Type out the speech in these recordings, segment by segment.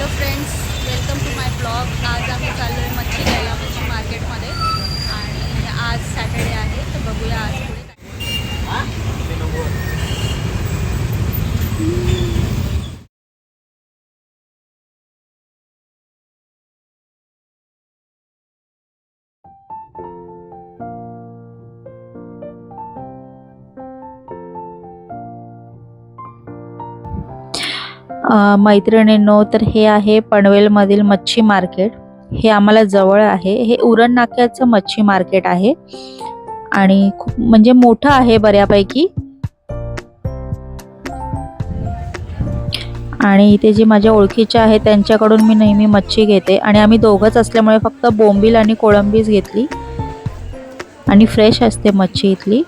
Hello friends welcome to my blog आज आम्ही चाललो आहे मच्छी घ्यायला मच्छी मार्केटमध्ये मैत्रिणींनो तर हे आहे पनवेलमधील मच्छी मार्केट. हे आम्हाला जवळ आहे. हे उरण नाक्याचं मच्छी मार्केट आहे. आणि खूप म्हणजे मोठं आहे बऱ्यापैकी. आणि इथे जे माझ्या ओळखीचे आहे त्यांच्याकडून मी नेहमी मच्छी घेते. आणि आम्ही दोघंच असल्यामुळे फक्त बोंबील आणि कोळंबीच घेतली. आणि फ्रेश असते मच्छी इथली.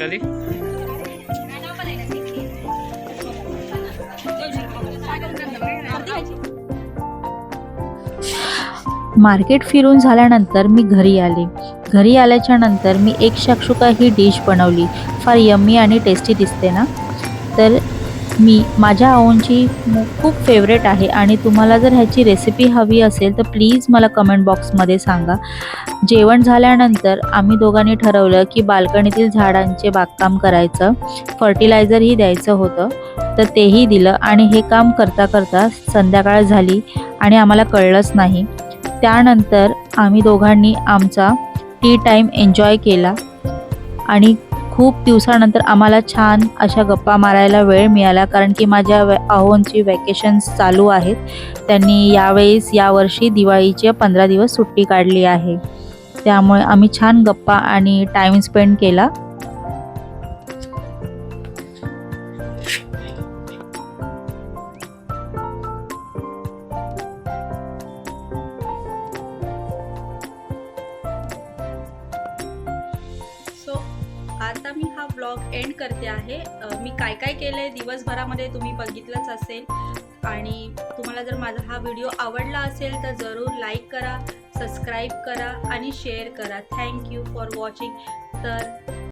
कधी मार्केट फिरून झाल्यानंतर मी घरी आले. घरी आल्याच्यानंतर मी एक शाक्षुका ही डिश बनवली. फार यम्मी आणि टेस्टी दिसते ना? तर मी माझ्या आऊंची खूप फेवरेट आहे आणि तुम्हाला जर ह्याची रेसिपी हवी असेल तर प्लीज मला कमेंट बॉक्समध्ये सांगा. जेवण झाल्यानंतर आम्ही दोघांनी ठरवलं की बाल्कनीतील झाडांचे बागकाम करायचं. फर्टिलायझरही द्यायचं होतं तर तेही दिलं आणि हे काम करता करता संध्याकाळ झाली आणि आम्हाला कळलंच नाही. त्यानंतर आम्ही दोघांनी आमचा टी टाईम एन्जॉय केला आणि खूप दिवसानंतर आम्हाला छान अशा गप्पा मारायला वेळ मिळाला कारण की माझ्या वॅ अहोंची वॅकेशन्स चालू आहेत. त्यांनी यावेळेस यावर्षी दिवाळीचे पंधरा दिवस सुट्टी काढली आहे. त्यामुळे आम्ही छान गप्पा आणि टाईम स्पेंड केला. आता मी हा ब्लॉग एंड करते आहे. मी काय काय केलं आहे दिवसभरामध्ये तुम्ही बघितलंच असेल. आणि तुम्हाला जर माझा हा व्हिडिओ आवडला असेल तर जरूर लाईक करा सबस्क्राईब करा आणि शेअर करा. थँक्यू फॉर वॉचिंग तर